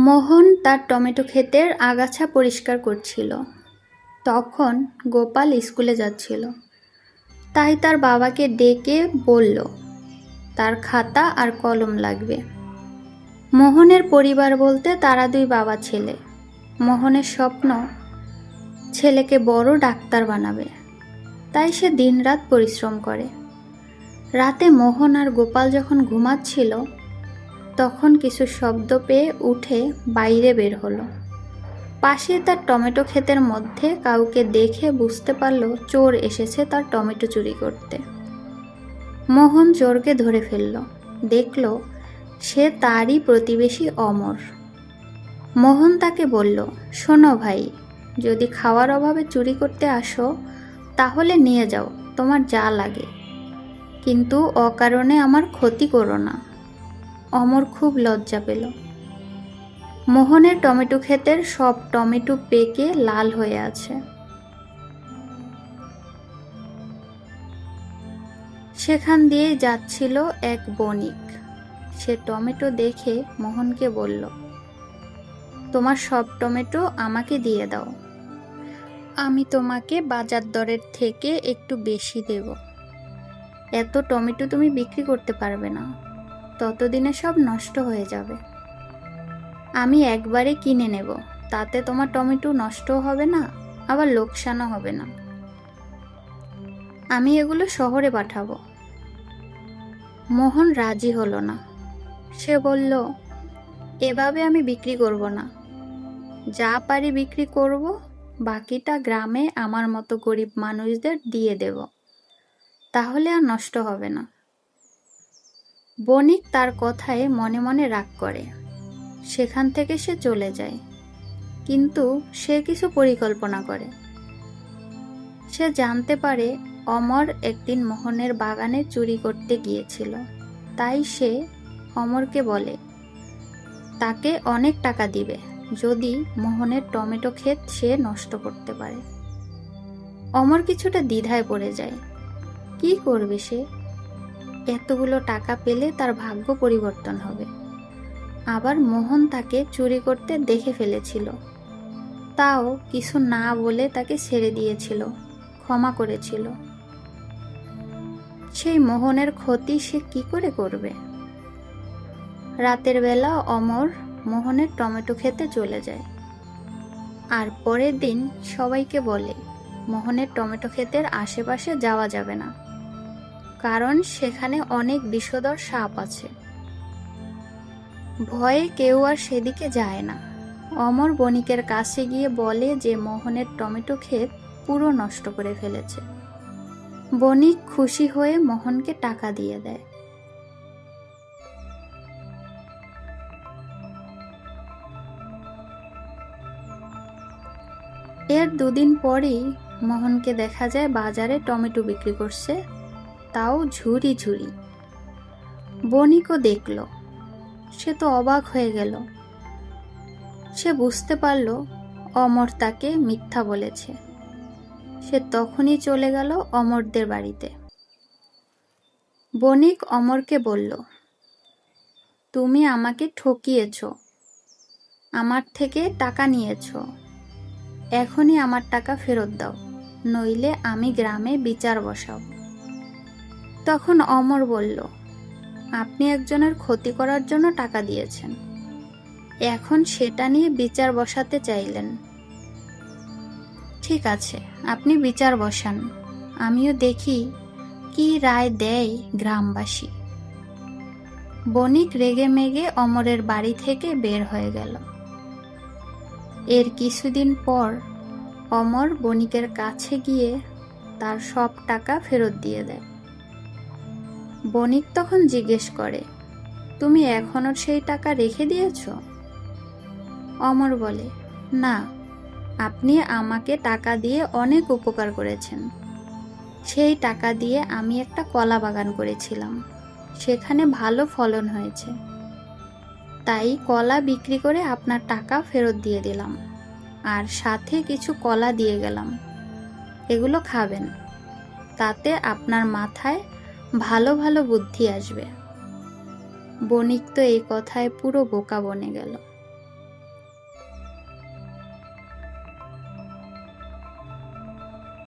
মোহন তার টমেটো ক্ষেতের আগাছা পরিষ্কার করছিল। তখন গোপাল স্কুলে যাচ্ছিল। তাই তার বাবাকে ডেকে বলল, তার খাতা আর কলম লাগবে। মোহনের পরিবার বলতে তারা দুই বাবা ছেলে। মোহনের স্বপ্ন, ছেলেকে বড় ডাক্তার বানাবে। তাই সে দিনরাত পরিশ্রম করে। রাতে মোহন আর গোপাল যখন ঘুমাচ্ছিল তখন কিছু শব্দ পেয়ে উঠে বাইরে বের হলো। পাশে তার টমেটো ক্ষেতের মধ্যে কাউকে দেখে বুঝতে পারল চোর এসেছে তার টমেটো চুরি করতে। মোহন চোরকে ধরে ফেলল। দেখল, সে তারই প্রতিবেশী অমর। মোহন তাকে বলল, শোনো ভাই, যদি খাওয়ার অভাবে চুরি করতে আসো, তাহলে নিয়ে যাও, তোমার যা লাগে। কিন্তু অকারণে আমার ক্ষতি করো না। অমর খুব লজ্জা পেল। মোহনের টমেটো ক্ষেতের সব টমেটো পেকে লাল হয়ে আছে। সেখান দিয়েই যাচ্ছিল এক বণিক। সে টমেটো দেখে মোহনকে বলল, তোমার সব টমেটো আমাকে দিয়ে দাও। আমি তোমাকে বাজার দরের থেকে একটু বেশি দেব। এত টমেটো তুমি বিক্রি করতে পারবে না। ততদিনে সব নষ্ট হয়ে যাবে। আমি একবারে কিনে নেব, তাতে তোমার টমেটো নষ্টও হবে না, আবার লোকসানও হবে না। আমি এগুলো শহরে পাঠাবো। মোহন রাজি হলো না। সে বলল, এভাবে আমি বিক্রি করব না। যা পারি বিক্রি করব, বাকিটা গ্রামে আমার মতো গরিব মানুষদের দিয়ে দেব। তাহলে আর নষ্ট হবে না। বণিক তার কথায় মনে মনে রাগ করে। সেখান থেকে সে চলে যায়। কিন্তু সে কিছু পরিকল্পনা করে। সে জানতে পারে অমর একদিন মোহনের বাগানে চুরি করতে গিয়েছিল। তাই সে অমরকে বলে, তাকে অনেক টাকা দিবে, যদি মোহনের টমেটো ক্ষেত সে নষ্ট করতে পারে। অমর কিছুটা দ্বিধায় পড়ে যায়। কি করবে সে? এতগুলো টাকা পেলে তার ভাগ্য পরিবর্তন হবে। আবার মোহন তাকে চুরি করতে দেখে ফেলেছিল। তাও কিছু না বলে তাকে ছেড়ে দিয়েছিল, ক্ষমা করেছিল। সেই মোহনের ক্ষতি সে কি করে করবে? রাতের বেলা অমর মোহনের টমেটো খেতে চলে যায়। আর পরের দিন সবাইকে বলে, মোহনের টমেটো ক্ষেতের আশেপাশে যাওয়া যাবে না। কারণ সেখানে অনেক বিষধর সাপ আছে। ভয়ে কেউ আর সেদিকে যায় না। অমর বণিকের কাছে গিয়ে বলে যে মোহনের টমেটো ক্ষেত পুরো নষ্ট করে ফেলেছে। বণিক খুশি হয়ে মোহনকে টাকা দিয়ে দেয়। এর দুদিন পরেই মোহনকে দেখা যায় বাজারে টমেটো বিক্রি করছে। তাও ঝুড়ি ঝুড়ি। বণিকও দেখল। সে তো অবাক হয়ে গেল। সে বুঝতে পারল অমর তাকে মিথ্যা বলেছে। সে তখনই চলে গেল অমরদের বাড়িতে। বণিক অমরকে বলল, তুমি আমাকে ঠকিয়েছ। আমার থেকে টাকা নিয়েছ। এখনই আমার টাকা ফেরত দাও। নইলে আমি গ্রামে বিচার বসাবো। তখন অমর বলল, আপনি একজনের ক্ষতি করার জন্য টাকা দিয়েছেন। এখন সেটা নিয়ে বিচার বসাতে চাইলেন। ঠিক আছে, আপনি বিচার বসান। আমিও দেখি কি রায় দেয় গ্রামবাসী বণিক রেগে মেগে অমরের বাড়ি থেকে বের হয়ে গেল। এর কিছুদিন পর অমর বণিকের কাছে গিয়ে তার সব টাকা ফেরত দিয়ে দেয়। বণিক তখন জিজ্ঞেস করে, তুমি এখনও সেই টাকা রেখে দিয়েছ? অমর বলে, না, আপনি আমাকে টাকা দিয়ে অনেক উপকার করেছেন। সেই টাকা দিয়ে আমি একটা কলা বাগান করেছিলাম। সেখানে ভালো ফলন হয়েছে। তাই কলা বিক্রি করে আপনার টাকা ফেরত দিয়ে দিলাম। আর সাথে কিছু কলা দিয়ে গেলাম। এগুলো খাবেন। তাতে আপনার মাথায় ভালো ভালো বুদ্ধি আসবে। বণিক তো এই কথায় পুরো বোকা বনে গেল।